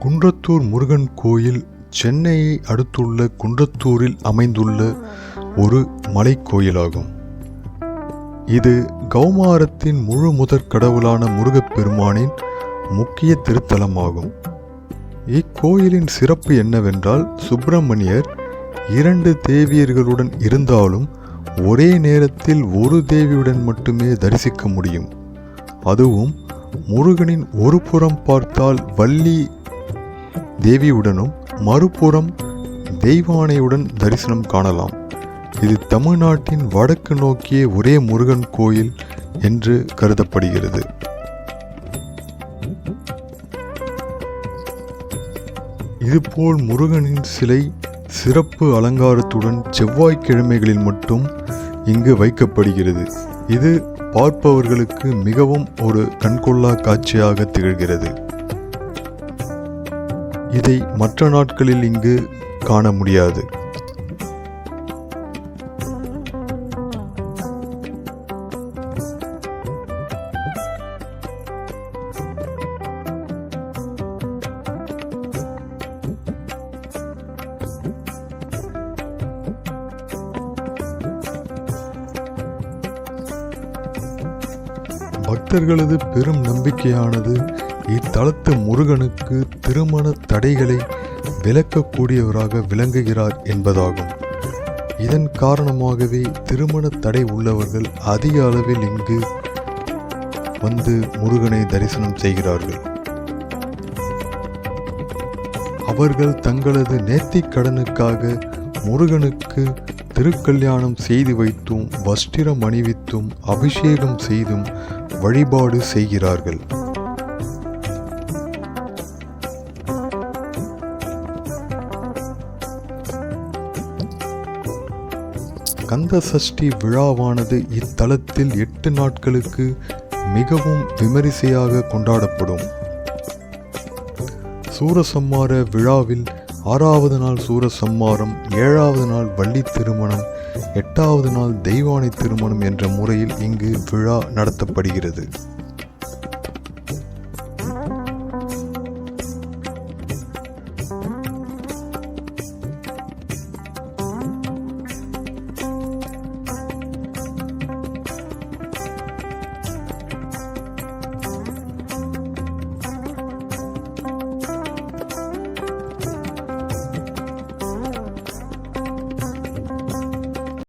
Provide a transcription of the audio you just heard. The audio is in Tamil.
குன்றத்தூர் முருகன் கோயில் சென்னையை அடுத்துள்ள குன்றத்தூரில் அமைந்துள்ள ஒரு மலைக்கோயிலாகும் இது கௌமாரத்தின் முழு முதற் கடவுளான முருகப்பெருமானின் முக்கிய திருத்தலமாகும். இக்கோயிலின் சிறப்பு என்னவென்றால் சுப்பிரமணியர் இரண்டு தேவியர்களுடன் இருந்தாலும் ஒரே நேரத்தில் ஒரு தேவியுடன் மட்டுமே தரிசிக்க முடியும். அதுவும் முருகனின் ஒரு புறம் பார்த்தால் வள்ளி தேவியுடனும் மறுபுறம் தெய்வானையுடன் தரிசனம் காணலாம். இது தமிழ்நாட்டின் வடக்கு நோக்கிய ஒரே முருகன் கோயில் என்று கருதப்படுகிறது. இதுபோல் முருகனின் சிலை சிறப்பு அலங்காரத்துடன் செவ்வாய்க்கிழமைகளில் மட்டும் இங்கு வைக்கப்படுகிறது. இது பார்ப்பவர்களுக்கு மிகவும் ஒரு கண்கொள்ளா காட்சியாக திகழ்கிறது. இதை மற்ற நாட்களில் இங்கு காண முடியாது. பக்தர்களது பெரும் நம்பிக்கையானது இத்தலத்து முருகனுக்கு திருமண தடைகளை விளக்கக்கூடியவராக விளங்குகிறார் என்பதாகும். இதன் காரணமாகவே திருமண தடை உள்ளவர்கள் அதிக அளவில் இங்கு வந்து முருகனை தரிசனம் செய்கிறார்கள். அவர்கள் தங்களது நேர்த்திக் கடனுக்காக முருகனுக்கு திருக்கல்யாணம் செய்து வைத்தும் வஸ்திரம் அணிவித்தும் அபிஷேகம் செய்தும் வழிபாடு செய்கிறார்கள். கந்த சஷ்டி விழாவானது இத்தலத்தில் எட்டு நாட்களுக்கு மிகவும் விமரிசையாக கொண்டாடப்படும். சூரசம்மார விழாவில் ஆறாவது நாள் சூரசம்மாரம் ஏழாவது நாள் வள்ளி திருமணம் எட்டாவது நாள் தெய்வானை திருமணம் என்ற முறையில் இங்கு விழா நடத்தப்படுகிறது.